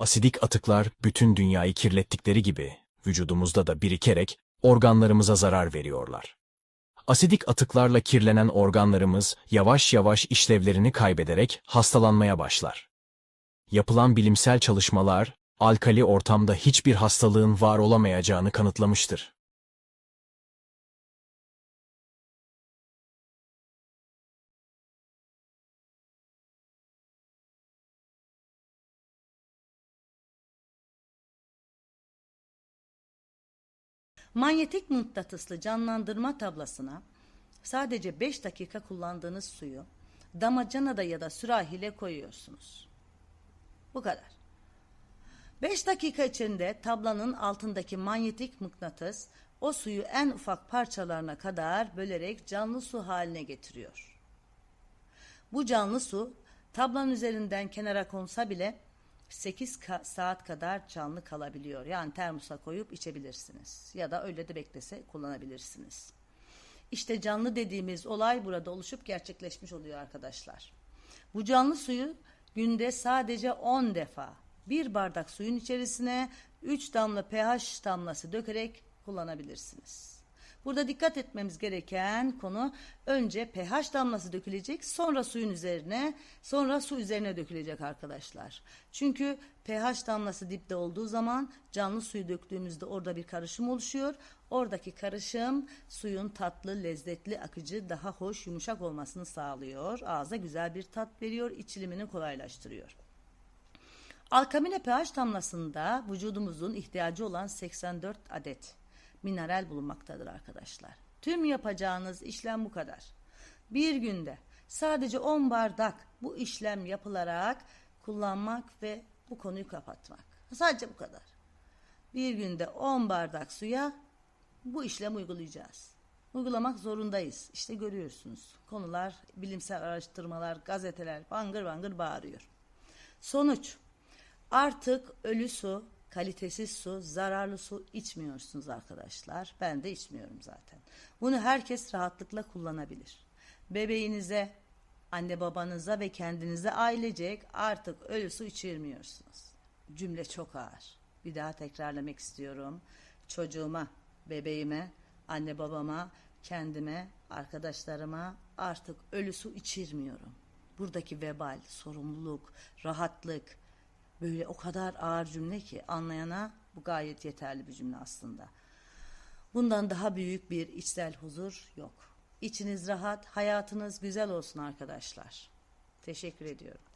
Asidik atıklar bütün dünyayı kirlettikleri gibi vücudumuzda da birikerek organlarımıza zarar veriyorlar. Asidik atıklarla kirlenen organlarımız yavaş yavaş işlevlerini kaybederek hastalanmaya başlar. Yapılan bilimsel çalışmalar, alkali ortamda hiçbir hastalığın var olamayacağını kanıtlamıştır. Manyetik mıknatıslı canlandırma tablasına sadece 5 dakika kullandığınız suyu damacanada ya da sürahiyle koyuyorsunuz. Bu kadar. 5 dakika içinde tablanın altındaki manyetik mıknatıs o suyu en ufak parçalarına kadar bölerek canlı su haline getiriyor. Bu canlı su tablanın üzerinden kenara konsa bile 8 ka- saat kadar canlı kalabiliyor. Yani termosa koyup içebilirsiniz. Ya da öyle de beklese kullanabilirsiniz. İşte canlı dediğimiz olay burada oluşup gerçekleşmiş oluyor arkadaşlar. Bu canlı suyu günde sadece 10 defa bir bardak suyun içerisine 3 damla pH damlası dökerek kullanabilirsiniz. Burada dikkat etmemiz gereken konu önce pH damlası dökülecek, sonra suyun üzerine, sonra su üzerine dökülecek arkadaşlar. Çünkü pH damlası dipte olduğu zaman canlı suyu döktüğümüzde orada bir karışım oluşuyor. Oradaki karışım suyun tatlı, lezzetli, akıcı, daha hoş, yumuşak olmasını sağlıyor. Ağza güzel bir tat veriyor, içilimini kolaylaştırıyor. Alkamine pH damlasında vücudumuzun ihtiyacı olan 84 adet mineral bulunmaktadır arkadaşlar. Tüm yapacağınız işlem bu kadar. Bir günde sadece 10 bardak bu işlem yapılarak kullanmak ve bu konuyu kapatmak. Sadece bu kadar. Bir günde 10 bardak suya bu işlem uygulayacağız. Uygulamak zorundayız. İşte görüyorsunuz. Konular, bilimsel araştırmalar, gazeteler bangır bangır bağırıyor. Sonuç artık ölü su, kalitesiz su, zararlı su içmiyorsunuz arkadaşlar. Ben de içmiyorum zaten. Bunu herkes rahatlıkla kullanabilir. Bebeğinize, anne babanıza ve kendinize ailecek artık ölü su içirmiyorsunuz. Cümle çok ağır. Bir daha tekrarlamak istiyorum. Çocuğuma, bebeğime, anne babama, kendime, arkadaşlarıma artık ölü su içirmiyorum. Buradaki vebal, sorumluluk, rahatlık, böyle o kadar ağır cümle ki anlayana bu gayet yeterli bir cümle aslında. Bundan daha büyük bir içsel huzur yok. İçiniz rahat, hayatınız güzel olsun arkadaşlar. Teşekkür ediyorum.